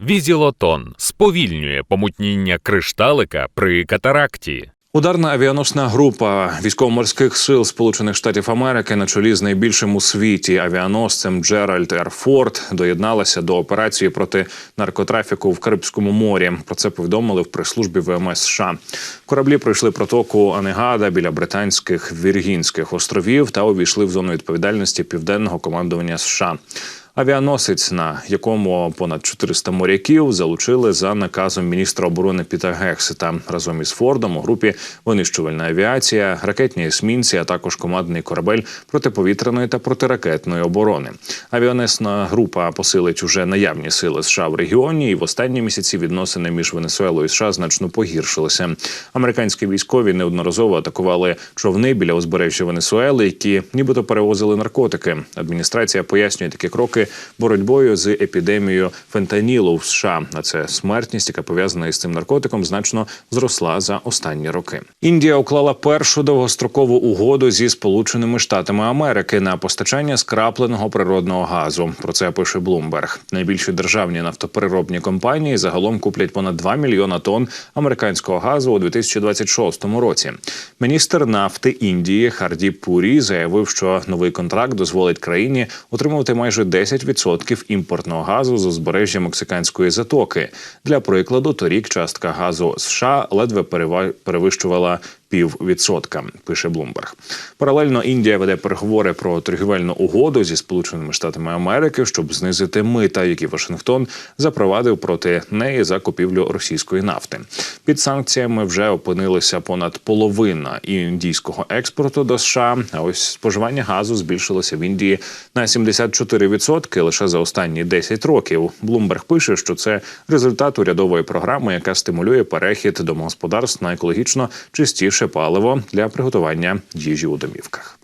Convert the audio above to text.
Візілотон сповільнює помутніння кришталика при катаракті. Ударна авіаносна група військово-морських сил Сполучених Штатів Америки на чолі з найбільшим у світі авіаносцем Джеральд Ерфорд доєдналася до операції проти наркотрафіку в Карибському морі. Про це повідомили в прес-службі ВМС США. Кораблі пройшли протоку Анегада біля британських Віргінських островів та увійшли в зону відповідальності південного командування США. Авіаносець, на якому понад 400 моряків залучили за наказом міністра оборони Піта Гексета разом із Фордом у групі винищувальна авіація, ракетні есмінці, а також командний корабель протиповітряної та протиракетної оборони. Авіанесна група посилить уже наявні сили США в регіоні, і в останні місяці відносини між Венесуелою і США значно погіршилися. Американські військові неодноразово атакували човни біля узбережжя Венесуели, які нібито перевозили наркотики. Адміністрація пояснює такі кроки боротьбою з епідемією фентанілу в США. А це смертність, яка пов'язана із цим наркотиком, значно зросла за останні роки. Індія уклала першу довгострокову угоду зі Сполученими Штатами Америки на постачання скрапленого природного газу. Про це пише Bloomberg. Найбільші державні нафтопереробні компанії загалом куплять понад 2 мільйона тонн американського газу у 2026 році. Міністр нафти Індії Хардіп Пурі заявив, що новий контракт дозволить країні отримувати майже 10% імпортного газу з узбережжя мексиканської затоки. Для прикладу, торік частка газу США ледве перевищувала піввідсотка. Пише Bloomberg. Паралельно Індія веде переговори про торгівельну угоду зі Сполученими Штатами Америки, щоб знизити мита, які Вашингтон запровадив проти неї за купівлю російської нафти. Під санкціями вже опинилися понад половина індійського експорту до США. А ось споживання газу збільшилося в Індії на 74% лише за останні 10 років. Bloomberg пише, що це результат урядової програми, яка стимулює перехід домогосподарств на екологічно чистіше паливо для приготування їжі у домівках.